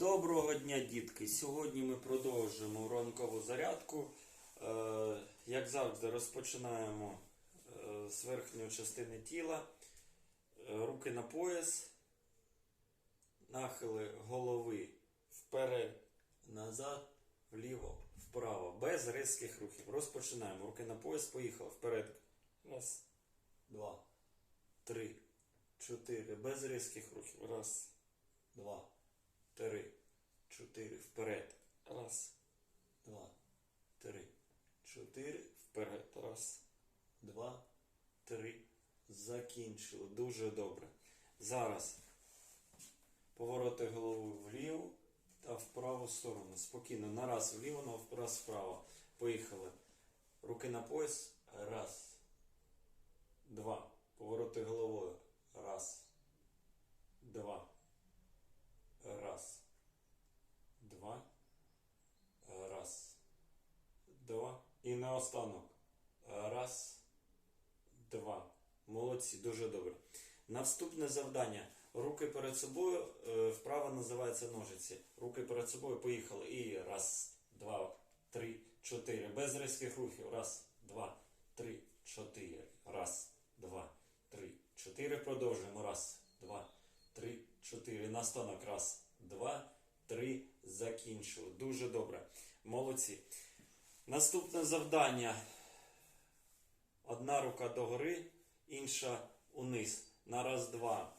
Доброго дня, дітки! Сьогодні ми продовжуємо ранкову зарядку. Е, Як завжди, розпочинаємо е, з верхньої частини тіла. Е, Руки на пояс, нахили голови вперед, назад, вліво, вправо. Без різких рухів. Розпочинаємо. Руки на пояс, поїхали. Вперед. Раз, два, три, чотири. Без різких рухів. Раз, два три, чотири, вперед. Раз, два, три, чотири, вперед. Раз, два, три. Закінчили. Дуже добре. Зараз повороти голови вліво та в праву сторону. Спокійно. На раз вліво, на раз вправо. Поїхали. Руки на пояс. Раз. Два. Повороти головою. Раз. Два. Раз. Два. Раз. Два. І наостанок. Раз. Два. Молодці, дуже добре. Наступне завдання. Руки перед собою. е, Вправа називається ножиці. Руки перед собою. Поїхали. І раз, два, три, чотири. Без різких рухів. Раз, два, три, чотири. Раз, два, три, чотири. Продовжуємо. Раз, два, три, чотири. Настанок. Раз, два, три. Закінчили. Дуже добре. Молодці. Наступне завдання. Одна рука догори, інша униз. На раз, два.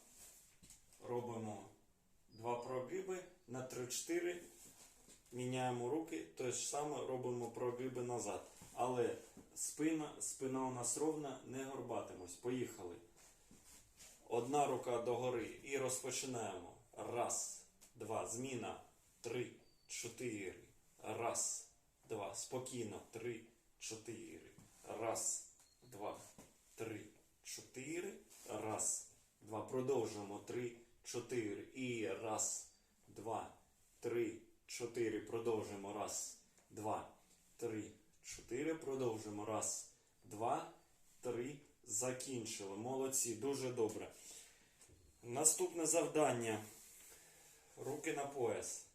Робимо два прогиби. На три-чотири. Міняємо руки. Те ж саме робимо прогиби назад. Але спина, спина у нас ровна, не горбатимось. Поїхали. Одна рука догори і розпочинаємо. Раз, два, зміна. Три, чотири. Раз, два. Спокійно. Три, чотири. Раз, два, три, чотири. Раз, два. Продовжуємо. Три, чотири. І раз, два, три, чотири. Продовжуємо. Раз, два, три, чотири. Продовжуємо. Раз, два, три. Закінчили. Молодці. Дуже добре. Наступне завдання. Руки на пояс.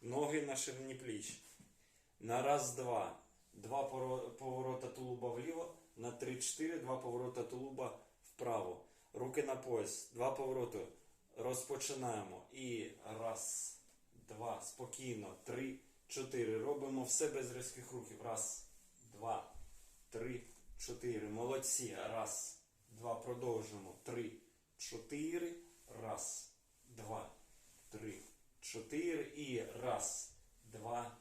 Ноги на ширині пліч. На раз, два. Два поворота тулуба вліво. На три, чотири. Два поворота тулуба вправо. Руки на пояс. Два повороти. Розпочинаємо. І раз, два. Спокійно. Три, чотири. Робимо все без різких рухів. Раз, два, три, чотири. Молодці. Раз, два. Продовжуємо. Три, чотири. Раз, два, три, чотири. І раз, два,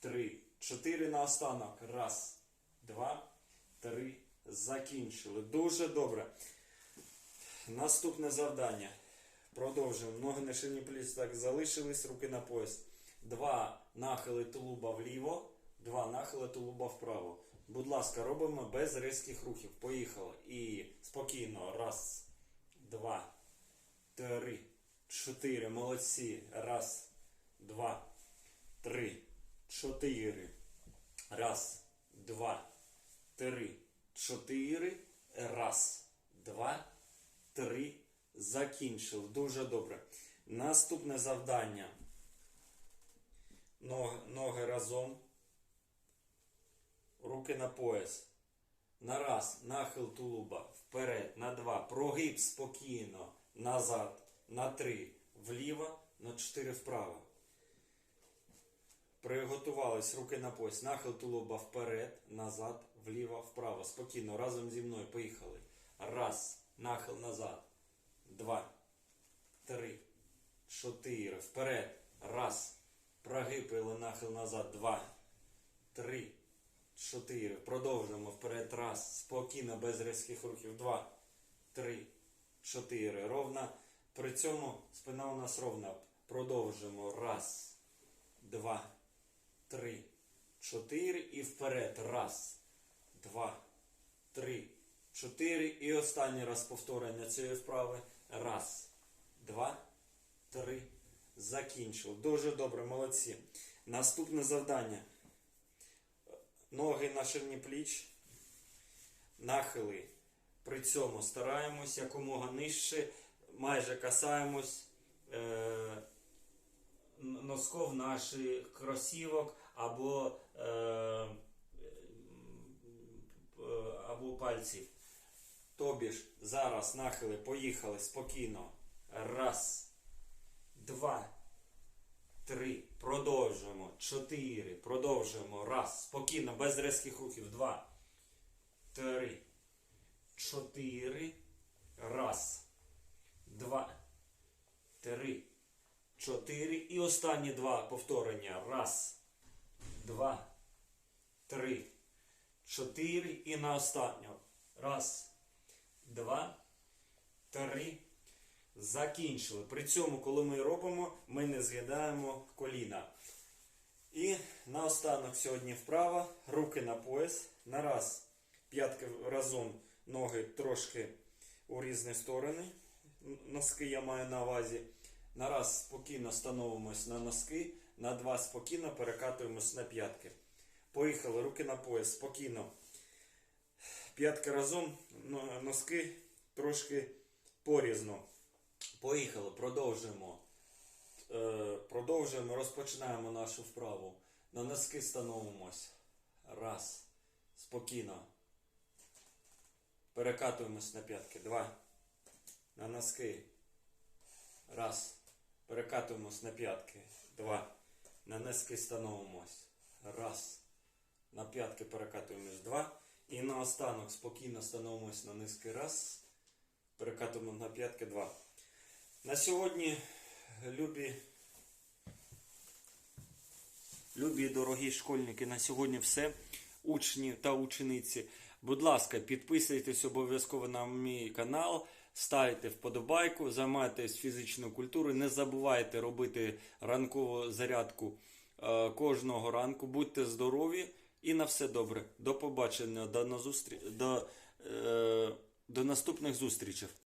три, чотири на останок. Раз, два, три. Закінчили. Дуже добре. Наступне завдання. Продовжуємо. Ноги на шині пліч так залишились, руки на пояс. Два нахили тулуба вліво, два нахили тулуба вправо. Будь ласка, робимо без різких рухів. Поїхали. І спокійно. Раз, два, три, чотири. Молодці. Раз, два, три, чотири. Раз, два, три, чотири. Раз, два, три. Закінчив. Дуже добре. Наступне завдання. Ноги, ноги разом. Руки на пояс. На раз. Нахил тулуба. Вперед. На два. Прогиб спокійно. Назад. На три. Вліво. На чотири вправо. Приготувались руки на пояс. Нахил тулуба вперед, назад, вліво, вправо. Спокійно. Разом зі мною. Поїхали. Раз. Нахил назад. Два. Три. Чотири. Вперед. Раз. Прогибили нахил назад. Два. Три. Чотири. Продовжуємо вперед. Раз. Спокійно, без різких рухів. Два. Три. Чотири. Ровно. При цьому спина у нас ровна. Продовжуємо. Раз. Два. Три. Чотири. І вперед. Раз. Два. Три. Чотири. І останній раз повторення цієї вправи. Раз. Два. Три. Закінчив. Дуже добре, молодці. Наступне завдання. Ноги на ширині пліч. Нахили. При цьому стараємось якомога нижче, майже касаємось е, носков наших кросівок або, е, пальців. Тобі ж зараз нахили, поїхали спокійно. Раз, два, три. Продовжуємо. Чотири. Продовжуємо. Раз. Спокійно, без різких рухів. Два. Три. Чотири. Раз. Два. Три. Чотири. І останні два повторення. Раз. Два. Три. Чотири. І на останню. Раз. Два. Три. Закінчили. При цьому, коли ми робимо, ми не з'їдаємо коліна. І наостанок сьогодні вправо, руки на пояс. На раз, п'ятки разом, ноги трошки у різні сторони. Носки я маю на увазі. На раз спокійно становимось на носки, на два спокійно перекатуємось на п'ятки. Поїхали, руки на пояс, спокійно. П'ятки разом, носки трошки порізно. Поїхали, продовжуємо. Е, продовжуємо, розпочинаємо нашу вправу. На носки становимось. Раз. Спокійно. Перекатуємось на п'ятки. Два. На носки. Раз. Перекатуємось на п'ятки. Два. На носки становимось. Раз. На п'ятки перекатуємось. Два. І наостанок спокійно становимось на носки. Раз. Перекатуємо на п'ятки. Два. На сьогодні, любі, любі дорогі школьники, на сьогодні все. Учні та учениці. Будь ласка, підписуйтесь обов'язково на мій канал, ставте вподобайку, займайтесь фізичною культурою. Не забувайте робити ранкову зарядку е, кожного ранку. Будьте здорові і на все добре. До побачення, до, назустрі... до, е, до наступних зустрічей.